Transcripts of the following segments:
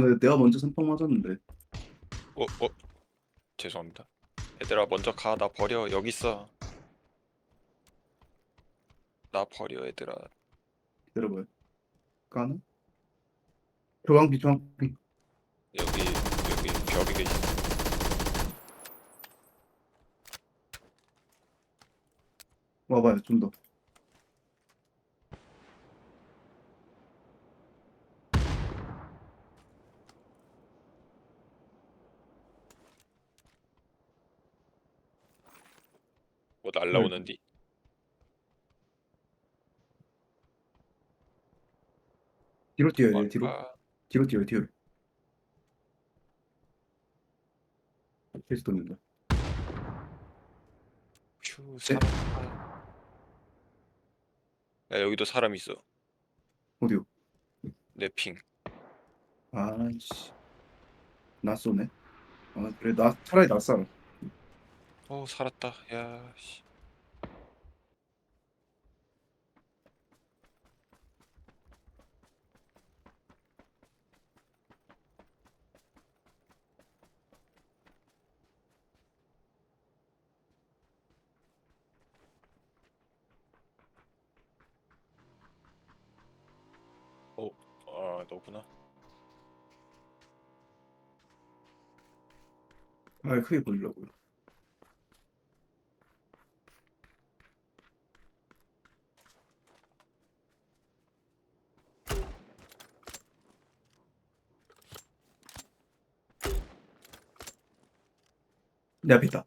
내- 내가 먼저 선빵 맞았는데. 어, 어. 죄송합니다. 얘들아 먼저 가. 나 버려. 여기 있어. 나 버려 얘들아. 기다려봐요. 까나? 조광비, 조광비. 여기 여기 벽에 계신. 와봐요, 좀 더. 뭐 날라오는디. 뒤로 뛰어야 돼, 뒤로. 아, 뒤로 뛰어요, 뒤로. 계속 돌린다. 휴 네? 사람. 야 여기도 사람 있어. 어디요? 내 핑. 아이씨. 나 쏘네. 아, 그래, 나, 차라리 나 쏴라. 어 살았다. 야 씨. 어, 아 너구나. 아, 크게 보이려고요. 내 앞에 있다.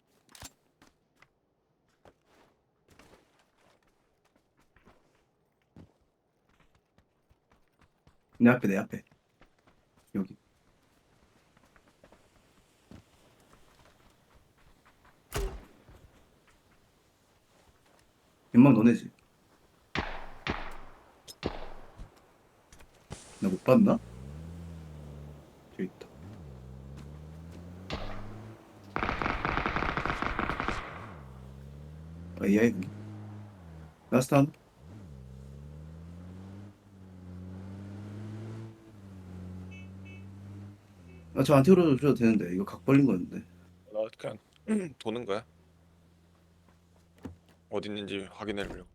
내 앞에, 내 앞에. 여기. 웬만 너네지? 나 못 봤나? 있다. AI 군. 라스트 한. 아, 저 안티로 줘도 되는데 이거 각 벌린 거였는데. 나 그냥 도는 거야. 어디 있는지 확인해 보려고.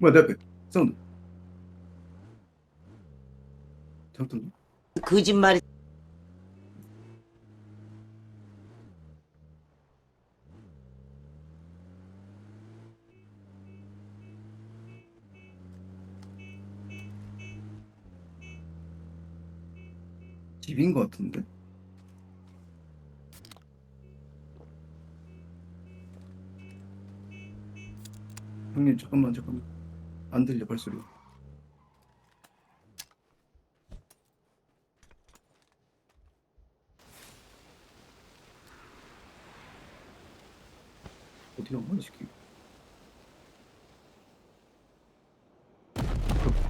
뭐야 내 앞에 사운드. 잘못했나? 거짓말이 집인 것 같은데? 형님 잠깐만 잠깐만 안 들려 발소리 어디 간 거야 이 새끼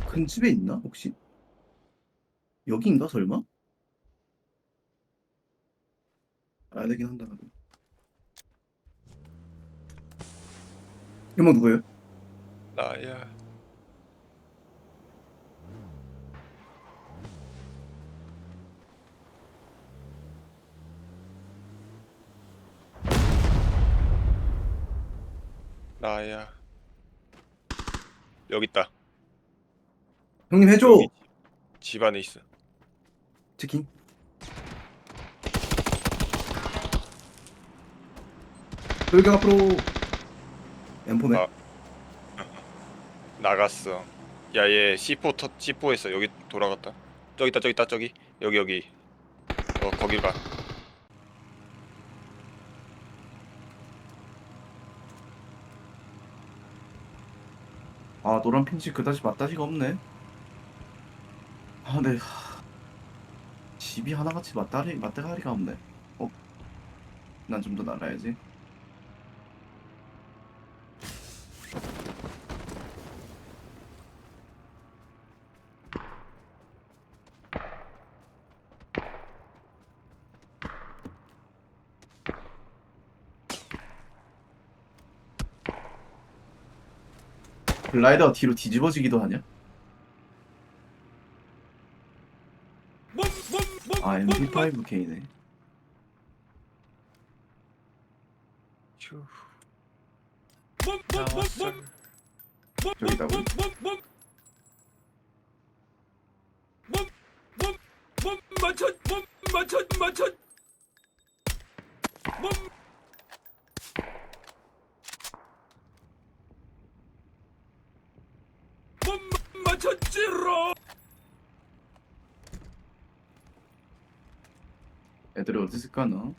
그큰 집에 있나 혹시? 여기인가 설마? 안 되긴 한다. 이모 누구예요? 나야. 나야. 여기 있다. 형님 해줘. 여기 집 안에 있어. 치킨. 돌격 앞으로. 엠포네. 아. 나갔어. 야, 얘 C4 터 C4 했어. 여기 돌아갔다. 저기 있다. 저기 있다. 저기. 여기 여기. 어, 거길 가. 아 노란 핀치 그다지 맞다지가 없네. 아 네. 하... 집이 하나같이 맞다리 맞대가리가 없네. 어? 난 좀 더 날아야지. 글라이더가 뒤로 뒤집어지기도 하냐? 아 MP5K네 휴. 나왔어. 저기다고 맞춰 맞춰 맞춰 맞췄지로 애들이 어디 있을까 너?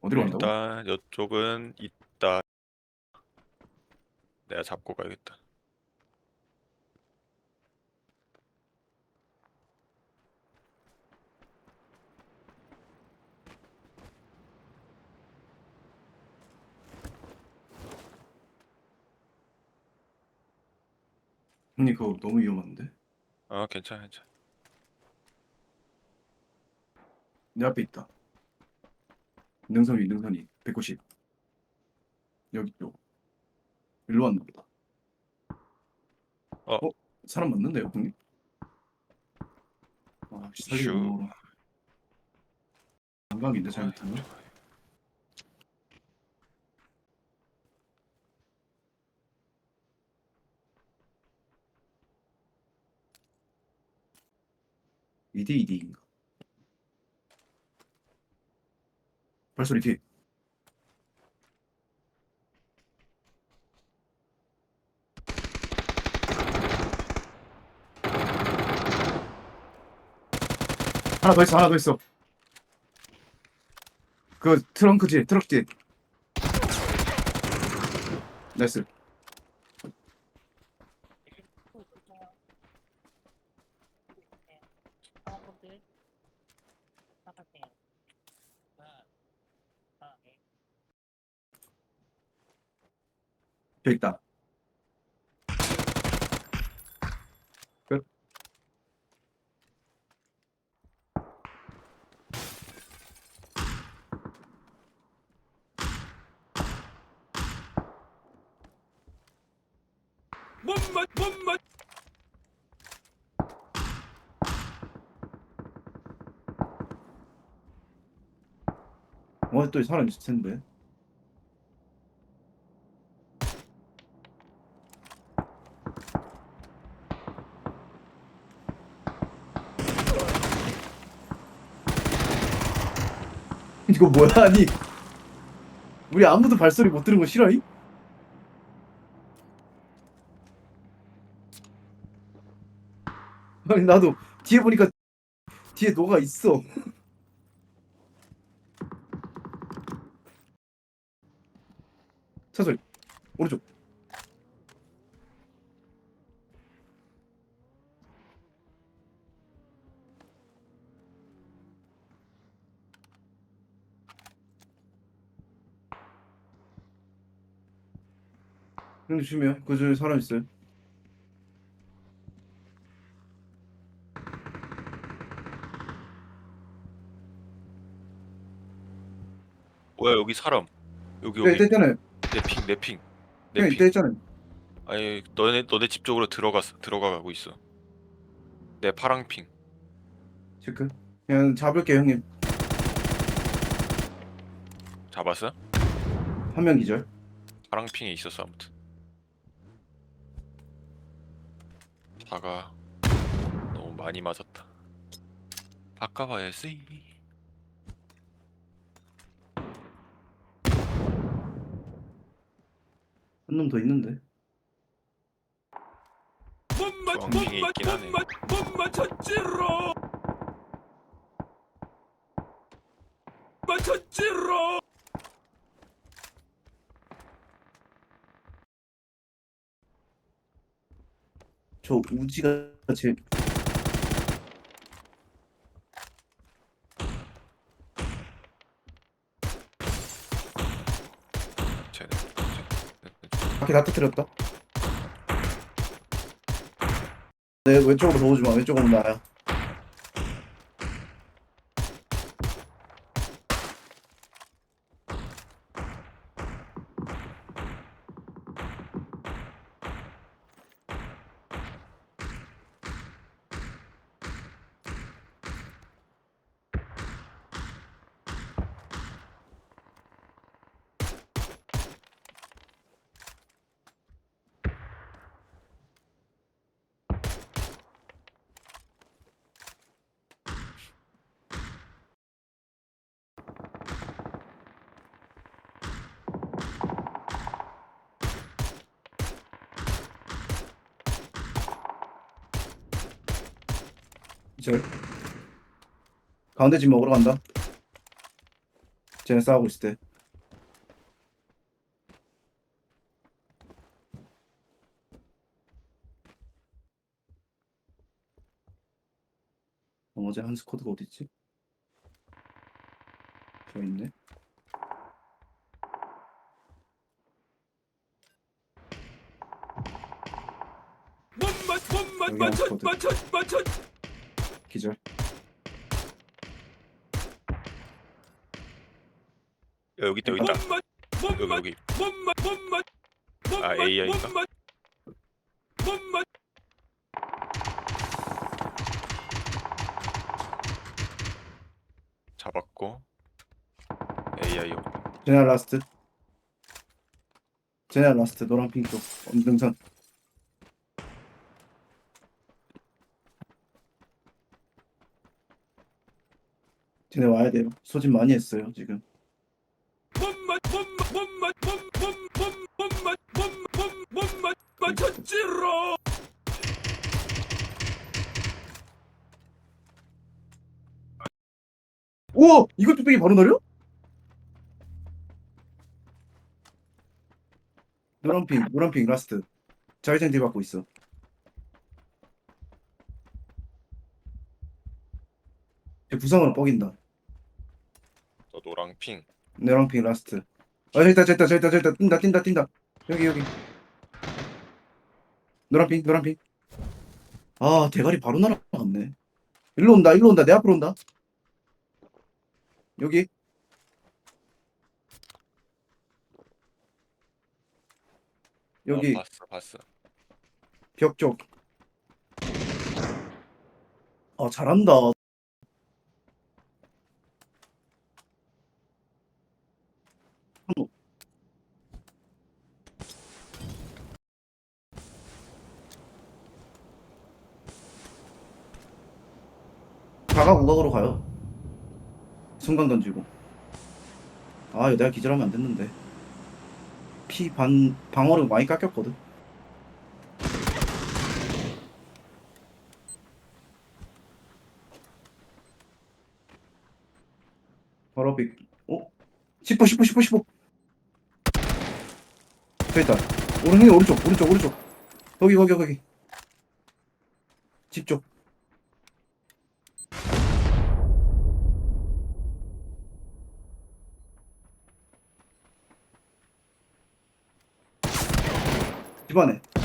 어디로 간다고? 일단 이쪽은 있다. 내가 잡고 가야겠다. 형님 그거 너무 위험한데? 아 괜찮아 괜찮아. 내 앞에 있다 능선 위 능선이 190 여기 쪽 일로 왔나 보다 어. 사람 맞는데요 형님? 아 씨, 살리고 슈. 넘어오라. 관광인데 잘못하면 이대 2대인가? 발소리 뒤 하나 더 있어 하나 더 있어. 그 트렁크 뒤에 트럭 뒤에. 나이스 저기 있다 끝 못맞 못맞 어, 또 사람 있을 텐데. 이거 뭐야, 아니. 우리 아무도 발소리 못 들은 거 싫어이? 아니, 나도 뒤에 보니까 뒤에 너가 있어. 차소리 오른쪽. 형님 조심해요. 그 중에 사람 있어요. 뭐야 여기 사람. 여기 네, 여기. 이따 있잖아요 내핑 내핑 내핑. 있잖아요 아니 너네 너네 집 쪽으로 들어갔어 들어가고 있어. 내 파랑 핑. 체크 그냥 잡을게요 형님 잡았어? 한 명 기절 파랑 핑에 있었어 아무튼. 사가 너무 많이 맞았다. 바꿔봐야지. 한 놈 더 있는데. 못맞 주황핑이 못맞 있긴 하네. 못맞 못 맞췄지로. 맞췄지로. 저 우지가 제일 바퀴 다 터뜨렸다. 내 왼쪽으로 도우지 마. 왼쪽으로 나야. 이제 가운데 집 먹으러 간다. 쟤네 싸우고 있을 때. 어제 한 스쿼드가 어디 있지? 저 있네. 여기 맞췄, 왔거든. 맞췄, 맞췄. 기절. 야, 여기 있다 여기 못 있다. 여기 맞, 여기. 아, 맞, AI 인가? 못 맞. 못 맞. 잡았고. AI 제네랄 라스트. 제네랄 라스트 노란 핑 쪽. 엄등산. 쟤네 와야 돼요. 소진 많이 했어요 지금. 오! 이거 뚝배기 바로 노려? 노란핑, 노란핑 라스트. 자기장 뒤 받고 있어. 쟤 부상으로 뻑인다. 노랑 핑. 노란핑 라스트. 아, 저기 있다, 저기 있다, 저기 있다, 저기 있다. 뛴다, 뛴다, 뛴다. 여기, 여기. 노란핑, 노란핑. 아, 대가리 바로 날아갔네. 일로 온다, 일로 온다, 내 앞으로 온다. 여기. 여기 어, 봤어 봤어. 벽 쪽. 아, 잘한다. 가각 우각으로 가요. 순간 던지고. 아, 이거 내가 기절하면 안 됐는데. 피 반, 방어력 많이 깎였거든. 바로 앞에 어? 10호 10호 10호 10호 저 있다 오른쪽 오른쪽 오른쪽 오른쪽 거기 거기 거기 집쪽 이번에.